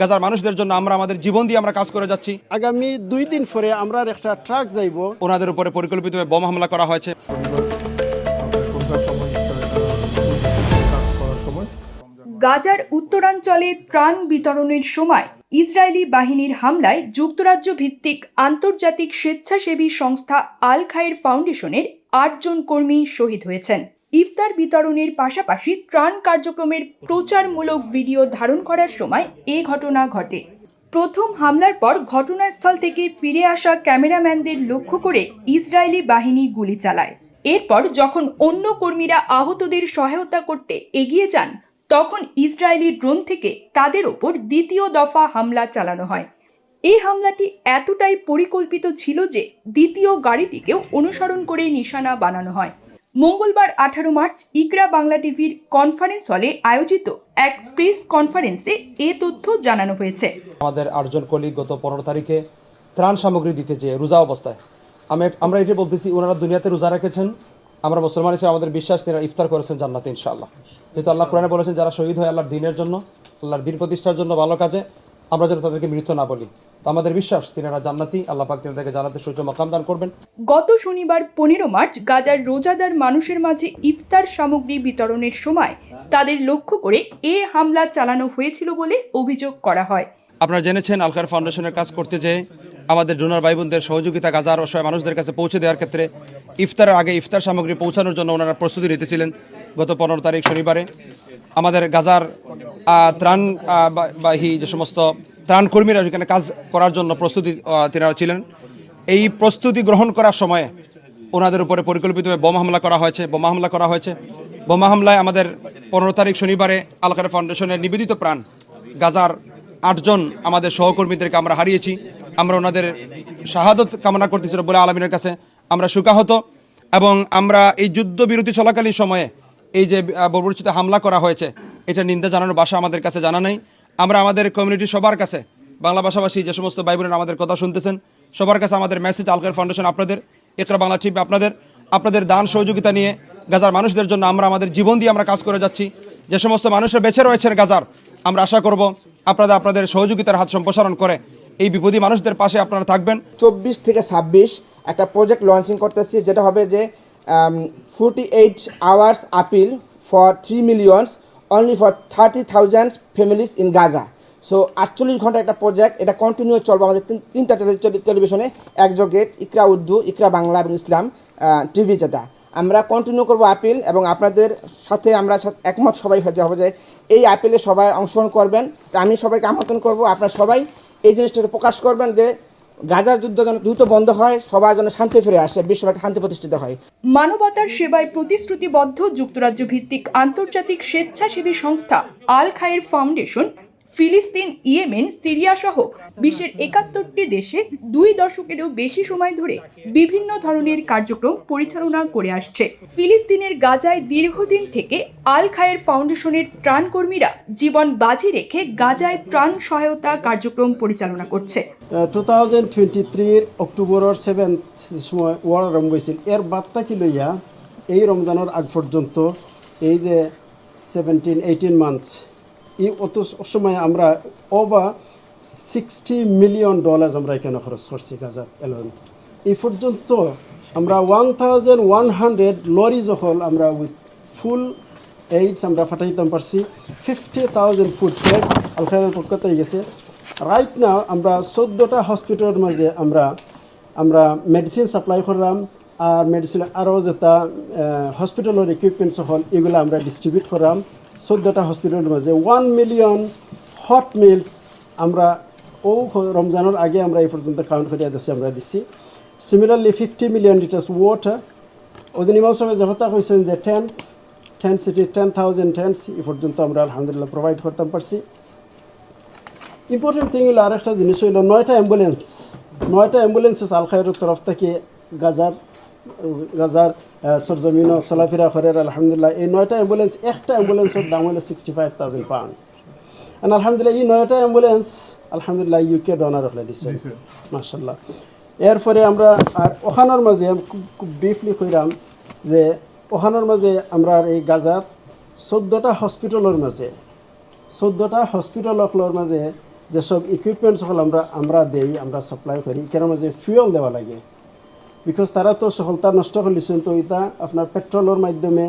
গাজার মানুষদের জন্য আমরা আমাদের জীবন দিয়ে আমরা কাজ করে যাচ্ছি। আগামী দুই দিন পরে আমরা একটা ট্রাক যাইব। ওনাদের উপরে পরিকল্পিতভাবে বোম হামলা করা হয়েছে। গাজার উত্তরাঞ্চলে ত্রাণ বিতরণের সময় ইসরায়েলি বাহিনীর হামলায় যুক্তরাজ্য ভিত্তিক আন্তর্জাতিক স্বেচ্ছাসেবী সংস্থা আল খায়ের ফাউন্ডেশনের আটজন কর্মী শহীদ হয়েছেন। ইফতার বিতরণের পাশাপাশি ত্রাণ কার্যক্রমের প্রচারমূলক ভিডিও ধারণ করার সময় এ ঘটনা ঘটে। প্রথম হামলার পর ঘটনাস্থল থেকে ফিরে আসা ক্যামেরাম্যানদের লক্ষ্য করে ইসরায়েলি বাহিনী গুলি চালায়। এরপর যখন অন্য কর্মীরা আহতদের সহায়তা করতে এগিয়ে যান, তখন ইসরায়েলি ড্রোন থেকে তাদের ওপর দ্বিতীয় দফা হামলা চালানো হয়। এই হামলাটি এতটাই পরিকল্পিত ছিল যে দ্বিতীয় গাড়িটিকেও অনুসরণ করে নিশানা বানানো হয়। মঙ্গলবার আঠারো মার্চ ইকরা বাংলা টিভির কনফারেন্স হলে আয়োজিত এক প্রেস কনফারেন্সে এ তথ্য জানানো হয়েছে। আমাদের আটজন কলিগ গত পনেরো তারিখে ত্রাণ সামগ্রী দিতে চেয়ে রোজা অবস্থায়, আমি আমরা এটি বলতেছি, ওনারা দুনিয়াতে রোজা রেখেছেন, আমরা মুসলমান হিসেবে আমাদের বিশ্বাস তারা ইফতার করেছেন জান্নাতে ইনশাআল্লাহ। যেহেতু আল্লাহ কোরআনে বলেছেন, যারা শহীদ হয় আল্লাহর দিনের জন্য, আল্লাহর দিন প্রতিষ্ঠার জন্য ভালো কাজে আমরা যেন তাদেরকে মৃত্যু না বলি। তো আমাদের বিশ্বাস তিনারা জান্নাতি আল্লাহ পাক তিনাদেরকে জান্নাতে সূর্য মাকাম দান করবেন। গত শনিবার পনেরো মার্চ গাজার রোজাদার মানুষের মাঝে ইফতার সামগ্রী বিতরণের সময় তাদের লক্ষ্য করে এ হামলা চালানো হয়েছিল বলে অভিযোগ করা হয়। আপনারা জেনেছেন আলখার ফাউন্ডেশনের কাজ করতে যেয়ে আমাদের ডোনার ভাই বোনদের সহযোগিতা গাজার অসহায় মানুষদের কাছে পৌঁছে দেওয়ার ক্ষেত্রে ইফতারের আগে ইফতার সামগ্রী পৌঁছানোর জন্য ওনারা প্রস্তুতি নিতেছিলেন গত পনেরো তারিখ শনিবারে। আমাদের গাজার ত্রাণ বাহী যে সমস্ত ত্রাণ কর্মীরা সেখানে কাজ করার জন্য প্রস্তুতি তিনারা ছিলেন। এই প্রস্তুতি গ্রহণ করার সময়ে ওনাদের উপরে পরিকল্পিতভাবে বোমা হামলা করা হয়েছে, বোমা হামলা করা হয়েছে। বোমা হামলায় আমাদের পনেরো তারিখ শনিবারে আলখার ফাউন্ডেশনের নিবেদিত প্রাণ, গাজার আটজন আমাদের সহকর্মীদেরকে আমরা হারিয়েছি। আমরা ওনাদের শাহাদত কামনা করতেছি রব্বুল আলমিনের কাছে। আমরা সুকাহত এবং আমরা এই যুদ্ধবিরতি চলাকালীন সময়ে এই যে বর্বরচিত হামলা করা হয়েছে, এটা নিন্দা জানানোর ভাষা আমাদের কাছে জানা নেই। আমরা আমাদের কমিউনিটি সবার কাছে, বাংলা ভাষাভাষী যে সমস্ত ভাই বোনেরা আমাদের কথা শুনতেছেন, সবার কাছে আমাদের মেসেজ আলখার ফাউন্ডেশন আপনাদের একরা বাংলা টিভি আপনাদের আপনাদের দান সহযোগিতা নিয়ে গাজার মানুষদের জন্য আমরা আমাদের জীবন দিয়ে আমরা কাজ করে যাচ্ছি। যে সমস্ত মানুষরা বেঁচে রয়েছেন গাজার, আমরা আশা করব আপনারা আপনাদের সহযোগিতার হাত সম্প্রসারণ করে এই বিপদী মানুষদের পাশে আপনারা থাকবেন। চব্বিশ থেকে ছাব্বিশ একটা প্রজেক্ট লঞ্চিং করতেছি, যেটা হবে যে eight hours appeal for three millions only for thirty thousand families in Gaza so আটচল্লিশ ঘণ্টা একটা প্রজেক্ট এটা কন্টিনিউ চলবে আমাদের তিন- তিনটা টেলি- টেলি- টেলিভিশনে একযোগে ইকরা উর্দু, ইকরা বাংলা এবং ইসলাম টিভি যেটা। আমরা কন্টিনিউ করব আপিল এবং আপনাদের সাথে আমরা একমত সবাই হতে হবে যে এই আপিলে সবাই অংশগ্রহণ করবেন। আমি সবাইকে আমন্ত্রণ করব, আপনারা সবাই এই জিনিসটা প্রকাশ করবেন যে গাজার যুদ্ধ যেন দ্রুত বন্ধ হয় সবার যেন শান্তি ফিরে আসে, বিশ্বব্যাপী শান্তি প্রতিষ্ঠিত হয়। মানবতার সেবায় প্রতিশ্রুতিবদ্ধ যুক্তরাজ্য ভিত্তিক আন্তর্জাতিক স্বেচ্ছাসেবী সংস্থা আল খায়ের ফাউন্ডেশন ফিলিস্তিন, ইয়েমেন, সিরিয়া সহ বিশ্বের একাত্তরটি দেশে দুই দশকেরও বেশি সময় ধরে বিভিন্ন ধরনের কার্যক্রম পরিচালনা করে আসছে। ফিলিস্তিনের গাজায় দীর্ঘদিন থেকে আল খায়ের ফাউন্ডেশনের ত্রাণকর্মীরা জীবন বাজি রেখে গাজায় ত্রাণ সহায়তা কার্যক্রম পরিচালনা করছে। টু থাউজেন্ড ছেভেন্থ সময় ৱাৰ আৰম্ভ হৈছিল ইয়াৰ বাৰ্তাকি লৈয়া এই ৰমজানৰ আগ পর্যন্ত এই যে সেভেন্টিন এইটিন মান্থস এই অত সময় আমরা ওভার সিক্সটি মিলিয়ন ডলার আমরা এখানে খরচ করছি গাজাত এলোন এই পর্যন্ত আমরা one thousand one hundred lorry যখন আমরা উইথ ফুল এইডস আমরা ফাটাইতাম পারছি ফিফটি থাউজেন্ড ফুড প্লেট আলখারের পক্ষ থেকে গেছে। রাইট না আমরা চোদ্দোটা হসপিটালের মাঝে আমরা আমরা মেডিসিন সাপ্লাই করলাম আর মেডিসিন আরও যেটা হসপিটালের ইকুইপমেন্টস হল এগুলো আমরা ডিস্ট্রিবিউট করলাম চোদ্দোটা হসপিটালের মাঝে ওয়ান মিলিয়ন হট মিলস আমরা ও রমজানের আগে আমরা এই পর্যন্ত কাউন্ট করিয়া দিচ্ছি আমরা দিচ্ছি similarly fifty million liters water ওদিন ইমাম সাহেব যেহতা কইছেন যে tent tent city ten thousand tents এই পর্যন্ত আমরা আলহামদুলিল্লাহ প্রোভাইড করতাম, পারছি। ইম্পর্টেন্ট থিং হলো আরেকটা জিনিস হইল নয়টা অ্যাম্বুলেন্স নয়টা অ্যাম্বুলেন্সেস আল খায়ের তরফ থেকে গাজার গাজার সরজমিন চলাফেরা করে আলহামদুলিল্লাহ এই নয়টা অ্যাম্বুলেন্স একটা অ্যাম্বুলেন্সের দাম হলো সিক্সটি ফাইভ থাউজেন্ড পাউন্ড আর আলহামদুলিল্লাহ এই নয়টা অ্যাম্বুলেন্স আলহামদুলিল্লাহ ইউকে ডনার হলে দিচ্ছে মার্শাল্লাহ এরপরে আমরা আর ওখানোর মাঝে খুব ব্রিফলি কইরাম যে ওখানোর মাঝে আমরা এই গাজার চোদ্দোটা হসপিটালের মাঝে চোদ্দোটা হসপিটালগুলোর মাঝে যেসব ইকুইপমেন্টস সকল আমরা আমরা দেই আমরা সাপ্লাই করি এখানের মাঝে ফিউল দেওয়া লাগে। বিকজ তারা তো সফলতা নষ্ট করলিছেন তো এটা আপনার পেট্রোলের মাধ্যমে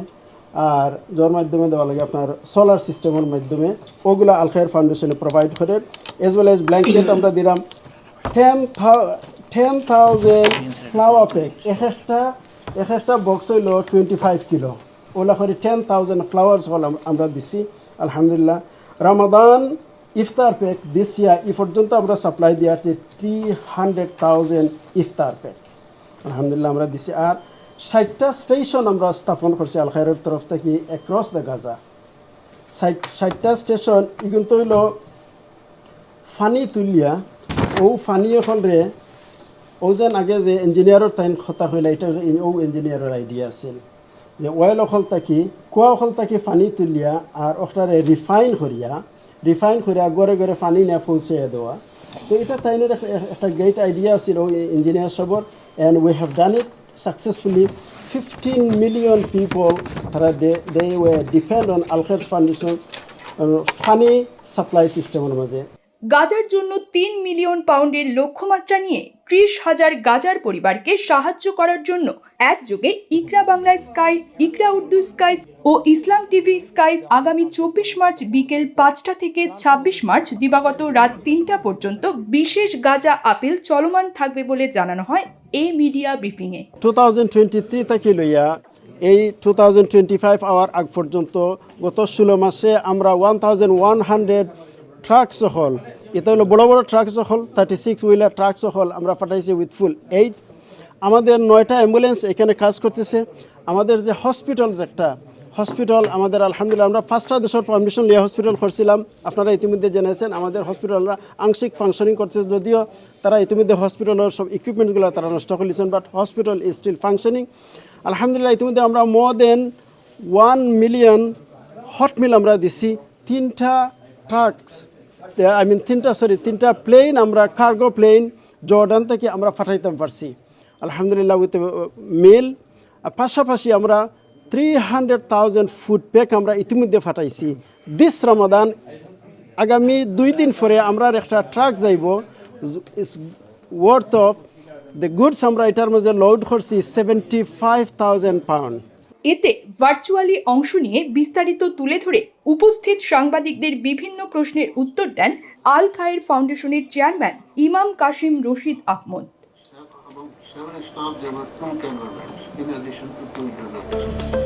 আর যার মাধ্যমে দেওয়া লাগে, আপনার সোলার সিস্টেমের মাধ্যমে। ওগুলো আলখায়ের ফাউন্ডেশনে প্রোভাইড করে। এজ ওয়েল এজ ব্ল্যাঙ্কেট আমরা দিলাম। Ten ten thousand flour pack এক একটা এক একটা বক্স হইল টোয়েন্টি ফাইভ কিলো ওলা করে টেন থাউজেন্ড ফ্লাওয়ার্স হল আমরা দিছি। আলহামদুলিল্লাহ। রামাদান ইফতার প্যাক দিস ইয়ার ই পর্যন্ত আমরা সাপ্লাই দিয়ে আসছি থ্রি হান্ড্রেড থাউজেন্ড ইফতার প্যাক আলহামদুলিল্লাহ আমরা দিছি। আর ষাটটা স্টেশন আমরা স্থাপন করছি আল খায়রের তরফ থেকে অ্যাক্রস দ্য গাজা ষাট ষাটটা স্টেশন এগুলো তো হইল ফানি তুলিয়া। ও ফানি এখন রে, ও যেন আগে যে ইঞ্জিনিয়ারের টাইম কথা হইলে এটা ও ইঞ্জিনিয়ারের আইডিয়া আছিল। যে অয়েল অকল থাকি, কুয়া অকল থাকি পানি তুলিয়া, আর ওটারে রিফাইন করিয়া রিফাইন করিয়া গড়ে গড়ে পানি নিয়ে পৌঁছে দেওয়া। তো এটা তাইনের একটা একটা গ্রেট আইডিয়া আছিল ও ইঞ্জিনিয়ার সবর and we have done it successfully fifteen million people তারা they they way depend on আলখেজ foundation ফানি সাপ্লাই সিস্টেমের মাঝে। গাজার জন্য তিন মিলিয়ন পাউন্ডের লক্ষ্যমাত্রা নিয়ে ত্রিশ হাজার গাজার পরিবারকে সাহায্য করার জন্য একযোগে Iqra Bangla sky, Iqra Urdu skies ও ইসলাম টিভি স্কাইস আগামী চব্বিশ মার্চ বিকেল পাঁচটা থেকে ছাব্বিশ মার্চ দিবাগত রাত তিনটা পর্যন্ত বিশেষ গাজা আপিল চলমান থাকবে বলে জানানো হয় এই মিডিয়া ব্রিফিংয়ে। টু থাউজেন্ড টুয়েন্টি থ্রি লইয়া এই two thousand twenty five hour আগ পর্যন্ত গত ষোলো মাসে আমরা one thousand one hundred trucks হল এটা হলো বড় বড় ট্রাকস হল থার্টি সিক্স হুইলার ট্রাকস হল আমরা পাঠাইছি উইথ ফুল এইড আমাদের নয়টা অ্যাম্বুলেন্স এখানে কাজ করতেছে। আমাদের যে হসপিটাল একটা হসপিটাল আমাদের আলহামদুলিল্লাহ আমরা পাঁচটা দেশের পারমিশন নিয়ে হসপিটাল করছিলাম। আপনারা ইতিমধ্যে জেনেছেন, আমাদের হসপিটালরা আংশিক ফাংশনিং করছে যদিও তারা ইতিমধ্যে হসপিটালের সব ইকুইপমেন্টগুলো তারা নষ্ট করেছেন but hospital is still functioning আলহামদুলিল্লাহ ইতিমধ্যে আমরা more then one million hot meal আমরা দিছি। তিনটা ট্রাকস আই মিন তিনটা সরি তিনটা প্লেন আমরা কার্গো প্লেন জর্ডান থেকে আমরা পাঠাইতে পারছি আলহামদুলিল্লাহ উইথ মিল পাশাপাশি আমরা three hundred thousand food pack আমরা ইতিমধ্যে ফাটাইছি দিস রমাদান আগামী দুই দিন পরে আমরা একটা ট্রাক যাইব। Is worth of the goods আমরা এটার মধ্যে লোড করছি সেভেন্টি ফাইভ থাউজেন্ড পাউন্ড এতে ভার্চুয়ালি অংশ নিয়ে বিস্তারিত তুলে ধরে উপস্থিত সাংবাদিকদের বিভিন্ন প্রশ্নের উত্তর দেন আল খায়ের ফাউন্ডেশনের চেয়ারম্যান ইমাম Kashim Rashid Ahmad seven staff, there were two in addition to two journalists.